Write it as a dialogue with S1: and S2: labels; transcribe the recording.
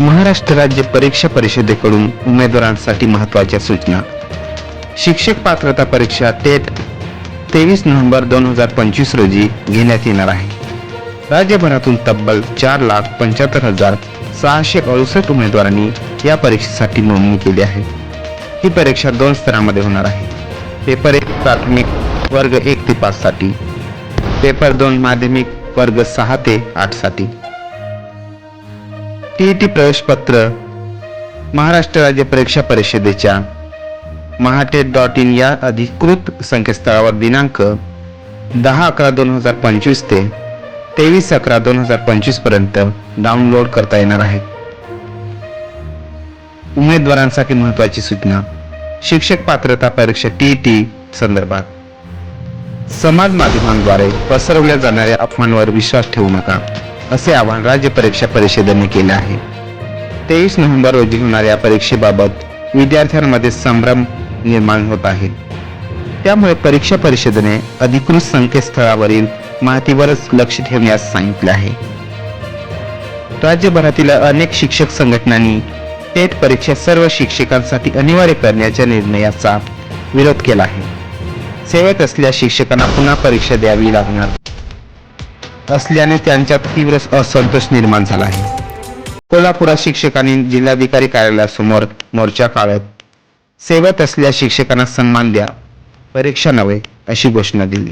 S1: महाराष्ट्र राज्य परीक्षा परिषदेकडून उमेदवारांसाठी महत्त्वाच्या सूचना. शिक्षक पात्रता परीक्षा टेट तेवीस नोव्हेंबर दोन हजार पंचवीस रोजी घेण्यात येणार आहे. राज्यभरातून तब्बल चार लाख पंच्याहत्तर हजार सहाशे अडुसष्ट उमेदवारांनी या परीक्षेसाठी नोंदणी केली आहे. ही परीक्षा दोन स्तरामध्ये होणार आहे. पेपर एक प्राथमिक वर्ग एक ते पाचसाठी पेपर दोन माध्यमिक वर्ग सहा ते आठसाठी टी ई टीईटी प्रवेशपत्र महाराष्ट्र राज्य परीक्षा परिषदेच्या महाटेट डॉट इन या अधिकृत संकेतस्थळावर दिनांक दहा अकरा दोन हजार पंचवीस ते तेवीस अकरा दोन हजार पंचवीसपर्यंत डाउनलोड करता येणार आहे. उमेदवारांसाठी महत्त्वाची सूचना शिक्षक पात्रता परीक्षा टीईटी संदर्भात. समाज माध्यमांद्वारे पसरवल्या जाणाऱ्या अफवांवर विश्वास ठेवू नका. असे आवाहन राज्य परीक्षा परिषदेने केले आहे. तेवीस नोव्हेंबर रोजी होणाऱ्या परीक्षेबाबत विद्यार्थ्यांमध्ये संभ्रम निर्माण होत आहे. त्यामुळे परीक्षा परिषदेने अधिकृत संकेतस्थळावरील माहितीवरच लक्ष ठेवण्यास सांगितले आहे. राज्यभरातील अनेक शिक्षक संघटनांनी टेट परीक्षा सर्व शिक्षकांसाठी अनिवार्य करण्याच्या निर्णयाचा विरोध केला आहे. सेवेत असलेल्या शिक्षकांना पुन्हा परीक्षा द्यावी लागणार. असल्याने त्यांच्यात तीव्र असंतोष निर्माण झाला आहे. कोल्हापुरात शिक्षकांनी जिल्हाधिकारी कार्यालयासमोर मोर्चा काढत सेवत असलेल्या शिक्षकांना सन्मान द्या परीक्षा नव्हे अशी घोषणा दिली.